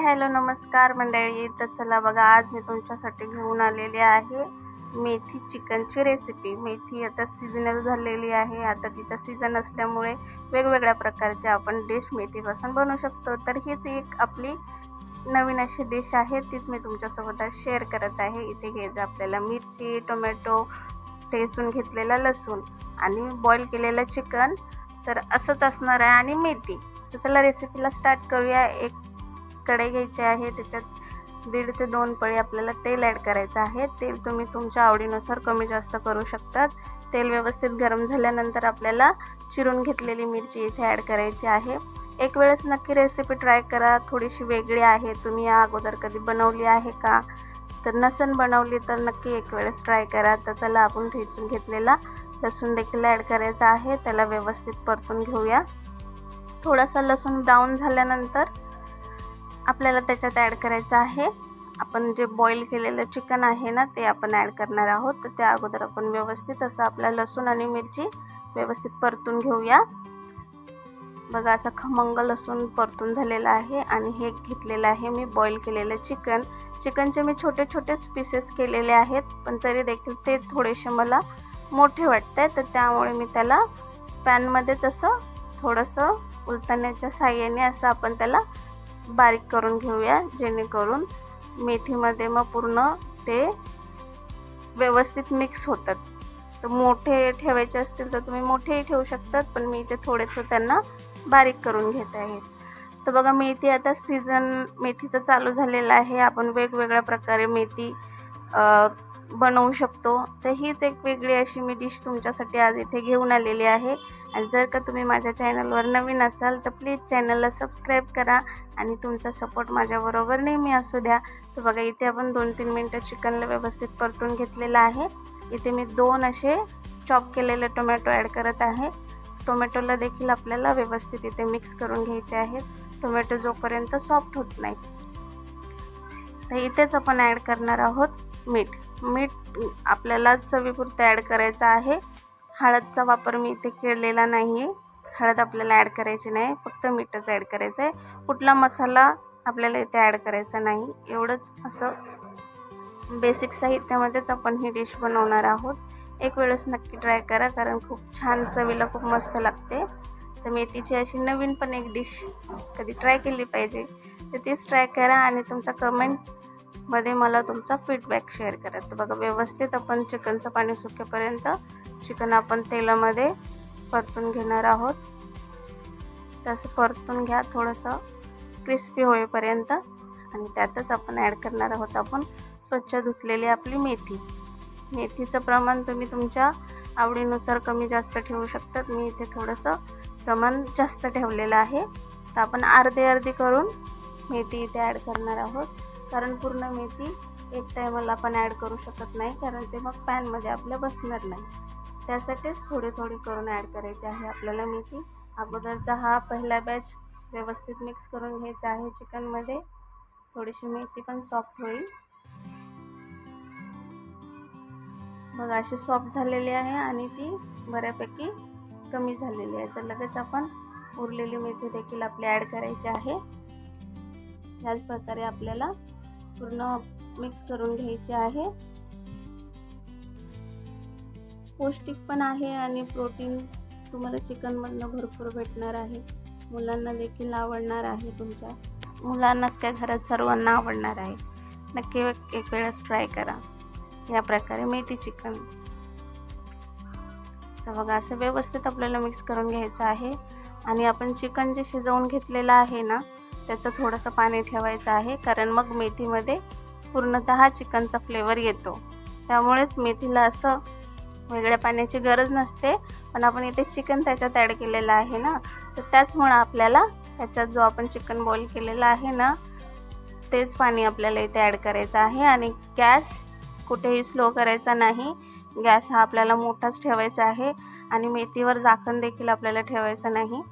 Hi hello नमस्कार मंडळी. तर चला बघा आज मी तुमच्यासाठी घेऊन आलेली आहे मेथी चिकनची रेसिपी मेथी आता सीजनल झालेली आहे. आता तिचा सीझन असल्यामुळे वेगवेगळ्या प्रकारचे आपण डिश मेथीपासून बनवू शकतो. तर हीच एक आपली नवीन अशी डिश आहे. तीच मी तुमच्यासोबत आज शेअर करत आहे. इथे घ्यायचं आपल्याला मिरची टोमॅटो ठेचून घेतलेला लसूण आणि बॉईल केलेलं चिकन. तर असंच असणार आहे आणि मेथी. तर चला रेसिपीला स्टार्ट करूया. एक कढई घ्यायची आहे त्याच्यात दीड ते दोन पळी आपल्याला तेल ॲड करायचं आहे. तेल तुम्ही तुमच्या आवडीनुसार कमी जास्त करू शकतात. तेल व्यवस्थित गरम झाल्यानंतर आपल्याला चिरून घेतलेली मिरची इथे ॲड करायची आहे. एक वेळेस नक्की रेसिपी ट्राय करा. थोडीशी वेगळी आहे. तुम्ही या अगोदर कधी बनवली आहे का? तर नसन बनवली तर नक्की एक वेळेस ट्राय करा. तर चला आपण ठेचून घेतलेला लसूण देखील ॲड करायचा आहे. त्याला व्यवस्थित परतून घेऊया. थोडासा लसूण ब्राऊन झाल्यानंतर आपल्याला त्याच्यात ॲड करायचं आहे. आपण जे बॉईल केलेलं चिकन आहे ना ते आपण ॲड करणार आहोत. तर त्या अगोदर आपण व्यवस्थित असं आपला लसूण आणि मिरची व्यवस्थित परतून घेऊया. बघा असं खमंग लसूण परतून झालेलं आहे आणि हे घेतलेलं आहे मी बॉईल केलेलं चिकन चिकनचे मी छोटे छोटेच पीसेस केलेले आहेत पण तरी देखील ते थोडेसे मला मोठे वाटत आहे तर त्यामुळे मी त्याला पॅनमध्येच असं थोडंसं उलटण्याच्या साह्याने असं आपण त्याला बारीक करून घेऊया जेणेकरून मेथीमध्ये मग पूर्ण ते व्यवस्थित मिक्स होतात. तर मोठे ठेवायचे असतील तर तुम्ही मोठेही ठेवू शकतात पण मी इथे थोडेसं त्यांना बारीक करून घेत आहे. तर बघा मेथी आता सीझन मेथीचं चालू झालेलं आहे. आपण वेगवेगळ्या प्रकारे मेथी बनवू शकतो. तर हीच एक वेगळी अशी मी डिश तुमच्यासाठी आज इथे घेऊन आलेली आहे. आणि जर का तुम्ही माझ्या चॅनलवर नवीन असाल तर प्लीज चॅनलला सबस्क्राईब करा आणि तुमचा सपोर्ट माझ्याबरोबर नेहमी असू द्या. तर बघा इथे आपण दोन तीन मिनटं चिकनला व्यवस्थित परतून घेतलेलं आहे. इथे मी दोन असे चॉप केलेले टोमॅटो ॲड करत आहे. टोमॅटोला देखील आपल्याला व्यवस्थित इथे मिक्स करून घ्यायचे आहेत. टोमॅटो जोपर्यंत सॉफ्ट होत नाही. तर इथेच आपण ॲड करणार आहोत मीठ मीठ आपल्याला चवीपुरतं ॲड करायचं आहे. हळदचा वापर मी इथे केलेला नाही आहे हळद आपल्याला ॲड करायची नाही फक्त मीठच ॲड करायचं आहे कुठला मसाला आपल्याला इथे ॲड करायचा नाही. एवढंच असं बेसिक साहित्यामध्येच आपण ही डिश बनवणार आहोत. एक वेळेस नक्की ट्राय करा कारण खूप छान चवीला खूप मस्त लागते. तर मेथीची अशी नवीन पण एक डिश कधी ट्राय केली पाहिजे तर तीच ट्राय करा आणि तुमचा कमेंट मध्ये मला तुमचा फीडबॅक शेअर करा. तर बघा व्यवस्थित आपण चिकनचं पाणी सुकेपर्यंत चिकन आपण तेलामध्ये परतून घेणार आहोत. तसं परतून घ्या थोडंसं क्रिस्पी होईपर्यंत. आणि त्यातच आपण ॲड करणार आहोत आपण स्वच्छ धुतलेली आपली मेथी. मेथीचं प्रमाण तुम्ही तुमच्या आवडीनुसार कमी जास्त ठेवू शकतात. मी इथे थोडंसं प्रमाण जास्त ठेवलेलं आहे. तर आपण अर्धे अर्धे करून मेथी इथे ॲड करणार आहोत. कारण पूर्ण मेथी एक टायमाला आपण ॲड करू शकत नाही कारण ते मग पॅनमध्ये आपल्या बसणार नाही. त्यासाठीच थोडी थोडी करून ॲड करायची आहे आपल्याला मेथी. अगोदरचा हा पहिला बॅच व्यवस्थित मिक्स करून घ्यायचा आहे चिकनमध्ये थोडीशी मेथी पण सॉफ्ट होईल. मग अशी सॉफ्ट झालेली आहे आणि ती बऱ्यापैकी कमी झालेली आहे. तर लगेच आपण उरलेली मेथी देखील आपली ॲड करायची आहे. ह्याच प्रकारे आपल्याला पूर्ण मिक्स करून घ्यायची आहे. पौष्टिक पण आहे आणि प्रोटीन तुम्हाला चिकनमधनं भरपूर भेटणार आहे. मुलांना देखील आवडणार आहे तुमच्या. मुलांनाच काय घरात सर्वांना आवडणार आहे. नक्की एक वेळेस ट्राय करा. या प्रकारे मेथी चिकन. तर बघा असं व्यवस्थित आपल्याला मिक्स करून घ्यायचं आहे. आणि आपण चिकन जे शिजवून घेतलेलं आहे ना त्याचं थोडंसं पाणी ठेवायचं आहे कारण मग मेथीमध्ये पूर्णतः चिकनचा फ्लेवर येतो. त्यामुळेच मेथीला असं वेगळ्या पाण्याची गरज नसते. पण आपण इथे चिकन त्याच्यात ॲड केलेलं आहे ना तर त्याचमुळं आपल्याला त्याच्यात जो आपण चिकन बॉईल केलेला आहे ना तेच पाणी आपल्याला इथे ॲड करायचं आहे. आणि गॅस कुठेही स्लो करायचा नाही. गॅस हा आपल्याला मोठाच ठेवायचा आहे आणि मेथीवर झाकण देखील आपल्याला ठेवायचं नाही.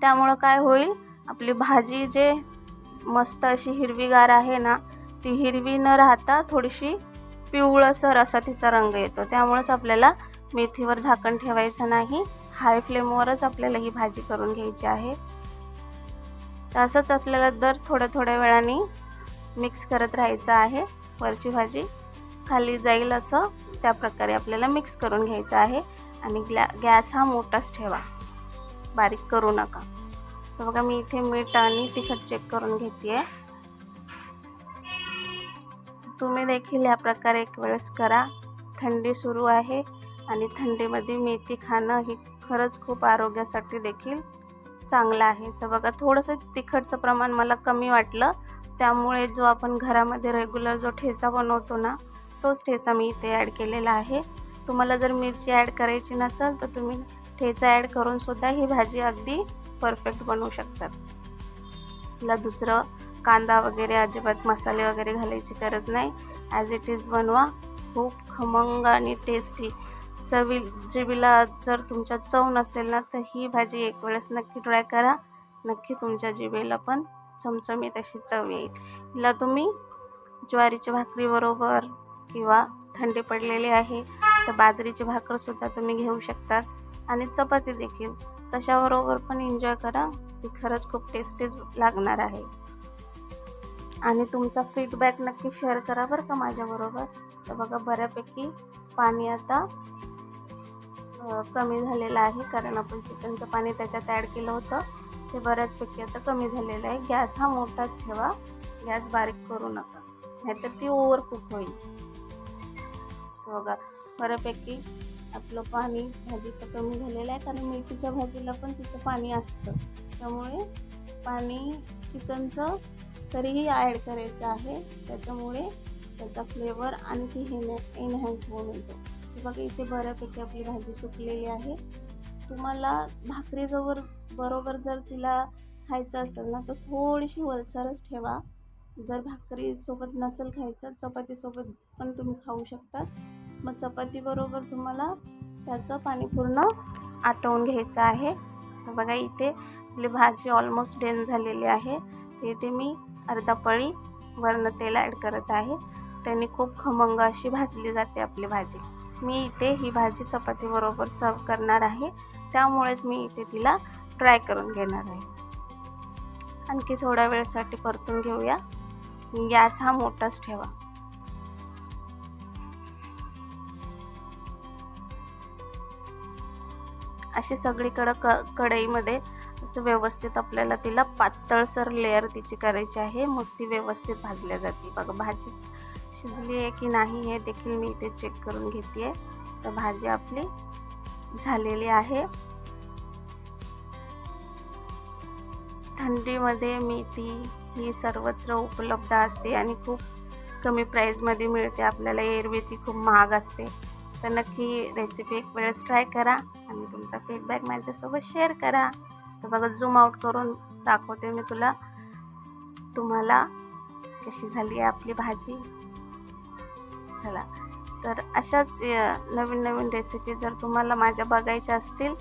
त्यामुळं काय होईल? आपली भाजी जे मस्त अशी हिरवीगार आहे ना ती हिरवी न राहता थोडीशी पिवळसर असा तिचा रंग येतो. त्यामुळंच आपल्याला मेथीवर झाकण ठेवायचं नाही. हाय फ्लेमवरच आपल्याला ही भाजी करून घ्यायची आहे. तर असंच आपल्याला दर थोड्या थोड्या वेळाने मिक्स करत राहायचं आहे. वरची भाजी खाली जाईल असं त्या प्रकारे आपल्याला मिक्स करून घ्यायचं आहे. आणि ग्लॅ गॅस हा मोठाच ठेवा. बारीक करू नका. तर बघा मी इथे मीठ आणि तिखट चेक करून घेते आहे तुम्ही देखील या प्रकारे एक वेळेस करा. थंडी सुरू आहे आणि थंडीमध्ये मेथी खाणं ही खरंच खूप आरोग्यासाठी देखील चांगलं आहे. तर बघा थोडंसं तिखटचं प्रमाण मला कमी वाटलं. त्यामुळे जो आपण घरामध्ये रेग्युलर जो ठेचा बनवतो ना तोच ठेचा मी इथे ॲड केलेला आहे. तुम्हाला जर मिरची ॲड करायची नसेल तर तुम्ही ठेचा ॲड करूनसुद्धा ही भाजी अगदी परफेक्ट बनवू शकतात. तिला दुसरं कांदा वगैरे अजिबात मसाले वगैरे घालायची गरज नाही. ॲज इट इज बनवा. खूप खमंग आणि टेस्टी चवी जिबीला जर तुमच्या चव नसेल ना तर ही भाजी एक वेळेस नक्की ट्राय करा. नक्की तुमच्या जिबेला पण चमचमीत अशी चव येईल. हिला तुम्ही ज्वारीची भाकरीबरोबर किंवा थंडी पडलेली आहे तर बाजरीची भाकरसुद्धा तुम्ही घेऊ शकता आणि चपाती देखील. कशाबरोबर पण एन्जॉय करा. ती खरंच खूप टेस्टीच लागणार आहे. आणि तुमचा फीडबॅक नक्की शेअर करा बरं का माझ्याबरोबर. तर बघा बऱ्यापैकी पाणी आता कमी झालेलं आहे. कारण आपण चिकनचं पाणी त्याच्यात ॲड केलं होतं. ते बऱ्याचपैकी आता कमी झालेलं आहे. गॅस हा मोठाच ठेवा. गॅस बारीक करू नका. नाहीतर ती ओव्हर कुक होईल बघा बऱ्यापैकी आपलं पाणी भाजीचं कमी झालेलं आहे कारण मेथीच्या भाजीला पण तिचं पाणी असतं. त्यामुळे पाणी चिकनचं तरीही ॲड करायचं आहे. त्याच्यामुळे त्याचा फ्लेवर आणखी हे एनहॅन्स होऊन येतो. बघा इथे बऱ्यापैकी आपली भाजी सुकलेली आहे. तुम्हाला भाकरीजवळ बरोबर जर तिला खायचं असेल ना तर थोडीशी वलसरच ठेवा. जर भाकरीसोबत नसेल खायचं चपातीसोबत पण तुम्ही खाऊ शकता. मग चपातीबरोबर तुम्हाला त्याचं पाणी पूर्ण आटवून घ्यायचं आहे. तर बघा इथे आपली भाजी ऑलमोस्ट डेन झालेली आहे. इथे मी अर्धा पळी वरनं तेल ॲड करत आहे. त्याने खूप खमंग अशी भाजली जाते आपली भाजी. मी इथे ही भाजी चपातीबरोबर सर्व करणार आहे. त्यामुळेच मी इथे तिला ट्राय करून घेणार आहे. आणखी थोड्या वेळेसाठी परतून घेऊया. गॅस हा मोठाच ठेवा. अशी सगळीकडं क कढईमध्ये असं व्यवस्थित आपल्याला तिला पातळसर लेअर तिची करायची आहे. मग ती व्यवस्थित भाजल्या जाते. बघा भाजी शिजली आहे की नाही हे देखील मी इथे चेक करून घेते आहे तर भाजी आपली झालेली आहे. थंडीमध्ये मेथी ही सर्वत्र उपलब्ध असते आणि खूप कमी प्राईजमध्ये मिळते. आपल्याला एरवी ती खूप महाग असते. तर नक्की रेसिपी एक वेळेस ट्राय करा आणि तुमचा फीडबॅक माझ्यासोबत शेअर करा. तर बघा झूम आउट करून दाखवते मी तुला. तुम्हाला कशी झाली आहे आपली भाजी. चला तर अशाच नवीन नवीन रेसिपी जर तुम्हाला माझ्या बघायच्या असतील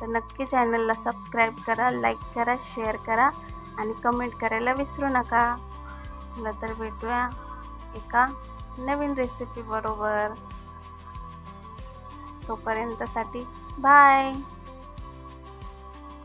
तर नक्की चॅनलला सबस्क्राईब करा लाईक करा शेअर करा आणि कमेंट करायला विसरू नका. चला तर भेटूया एका नवीन रेसिपी बरोबर. तोपर्यंतसाठी बाय.